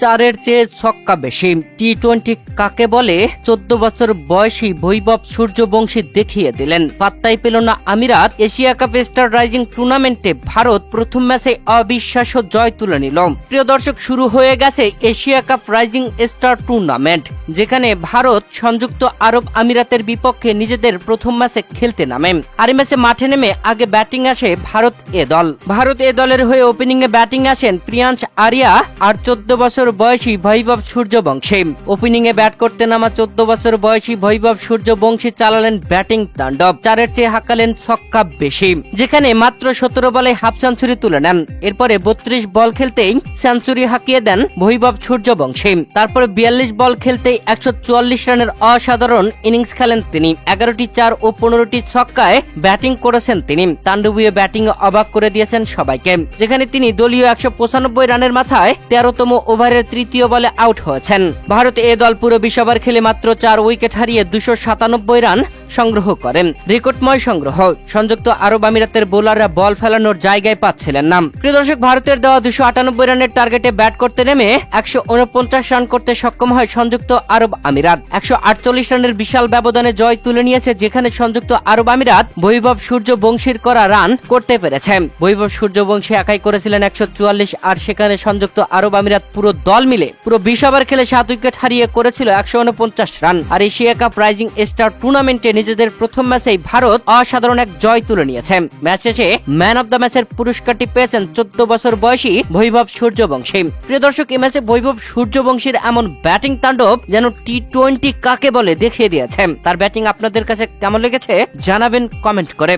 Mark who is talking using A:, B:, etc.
A: চারের চেয়ে ছক্কা বেশি। টি টোয়েন্টি কাকে বলে? চোদ্দ বছর বয়সী বৈভব সূর্যবংশী দেখিয়ে দিলেন। পাত্তাই পেল না আমিরাত। এশিয়া কাপ স্টার রাইজিং টুর্নামেন্টে ভারত প্রথম ম্যাচে অবিশ্বাস্য জয় তুলে নিল। প্রিয় দর্শক, শুরু হয়ে গেছে Asia cup rising star tournament, যেখানে ভারত সংযুক্ত আরব আমিরাতের বিপক্ষে নিজেদের প্রথম ম্যাচে খেলতে নামে। আর ম্যাচে মাঠে নেমে আগে ব্যাটিং আসে ভারত এ দল। ভারত এ দলের হয়ে ওপেনিং এ ব্যাটিং আসেন প্রিয়াংশ আরিয়া। আর চোদ্দ বছর বয়সী বৈভব সূর্যবংশী। ওপেনিং এ ব্যাট করতে নামা চোদ্দ বছর বয়সী বৈভব সূর্যবংশী চালালেন ব্যাটিং তাণ্ডব। চারের চেয়ে হাঁকালেন ছক্কা বেশি। যেখানে মাত্র সতেরো বলে হাফ সেঞ্চুরি তুলে নেন। এরপরে বত্রিশ বল খেলতেই সেঞ্চুরি হাঁকিয়ে দেন বৈভব সূর্যবংশী। তারপরে বিয়াল্লিশ বল খেলতেই একশো চুয়াল্লিশ রানের অসাধারণ ইনিংস খেলেন তিনি। এগারোটি চার ও পনেরোটি ছক্কায় ব্যাটিং করেছেন তিনি। তাণ্ডবীয় ব্যাটিং অবাক করে দিয়েছেন সবাইকে। যেখানে তিনি দলীয় একশো পঁচানব্বই রানের মাথায় তেরোতম ওভারের তৃতীয় বলে আউট হয়েছেন। ভারত এ দল পুরো বিশ্বভার খেলে মাত্র চার উইকেট হারিয়ে দুশো সাতানব্বই রান সংগ্রহ করেন। রেকর্ডময় সংগ্রহ। সংযুক্ত আরব আমিরাতের বোলাররা বল ফেলানোর জায়গায় পাচ্ছিলেন না। প্রিয় দর্শক, ভারতের দেওয়া দুশো আটানব্বই রানের টার্গেটে ব্যাট করতে নেমে একশো উনপঞ্চাশ রান করতে সক্ষম হয় সংযুক্ত আরব আমিরাত। একশো আটচল্লিশ রানের বিশাল ব্যবধানে জয় তুলে নিয়েছে যেখানে সংযুক্ত আরব আমিরাত বৈভব সূর্য বংশীর করা রান করতে পেরেছে। বৈভব সূর্যবংশী একাই করেছিলেন একশো চুয়াল্লিশ, আর সেখানে সংযুক্ত আরব আমিরাত পুরো দল মিলে পুরো বিশ ওভার খেলে সাত উইকেট হারিয়ে করেছিল একশো উনপঞ্চাশ রান। আর এশিয়া কাপ রাইজিং স্টার টুর্নামেন্টে নিজেদের প্রথম ম্যাচেই ভারত অসাধারণ এক জয় তুলে নিয়েছে। ম্যাচ শেষে ম্যান অব দ্য ম্যাচের পুরস্কারটি পেয়েছেন চোদ্দ বছর বয়সী বৈভব সূর্যবংশী। প্রিয় দর্শক, এই ম্যাচে বৈভব সূর্যবংশীর এমন ব্যাটিং তাণ্ডব যেন টি টোয়েন্টি কাকে বলে দেখিয়ে দিয়েছে। তার ব্যাটিং আপনাদের কাছে কেমন লেগেছে জানাবেন কমেন্ট করে।